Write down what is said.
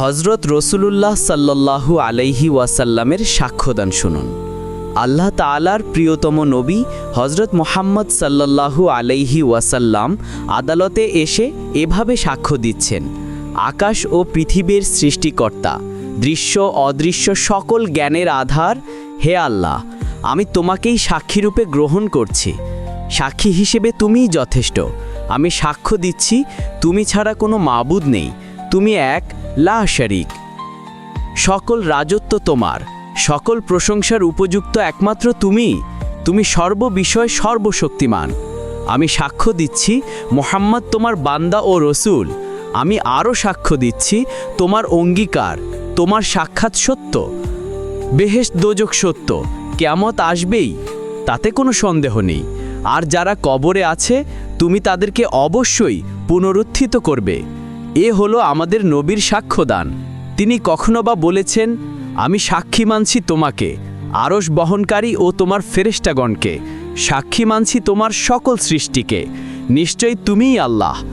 হজরত রসুলুল্লাহ সাল্লাল্লাহু আলাইহি ওয়াসাল্লামের সাক্ষ্যদান শুনুন। আল্লাহ তালার প্রিয়তম নবী হজরত মোহাম্মদ সাল্লাল্লাহু আলাইহি ওয়াসাল্লাম আদালতে এসে এভাবে সাক্ষ্য দিচ্ছেন, আকাশ ও পৃথিবীর সৃষ্টিকর্তা, দৃশ্য অদৃশ্য সকল জ্ঞানের আধার, হে আল্লাহ, আমি তোমাকেই সাক্ষীরূপে গ্রহণ করছি। সাক্ষী হিসেবে তুমিই যথেষ্ট। আমি সাক্ষ্য দিচ্ছি, তুমি ছাড়া কোনো মাবুদ নেই। তুমি এক লা শরিক। সকল রাজত্ব তোমার, সকল প্রশংসার উপযুক্ত একমাত্র তুমি। তুমি সর্ববিষয় সর্বশক্তিমান। আমি সাক্ষ্য দিচ্ছি, মোহাম্মদ তোমার বান্দা ও রসুল। আমি আরও সাক্ষ্য দিচ্ছি, তোমার অঙ্গীকার, তোমার সাক্ষাৎ সত্য। বেহেশ দোজক সত্য কেমত আসবেই, তাতে কোনো সন্দেহ নেই। আর যারা কবরে আছে, তুমি তাদেরকে অবশ্যই পুনরুত্থিত করবে। এ হলো আমাদের নবীর সাক্ষ্যদান। তিনি কখনো বা বলেছেন, আমি সাক্ষী মানছি তোমাকে আরস বহনকারী ও তোমার ফেরেস্টাগণকে সাক্ষী মানছি তোমার সকল সৃষ্টিকে। নিশ্চয়ই তুমিই আল্লাহ।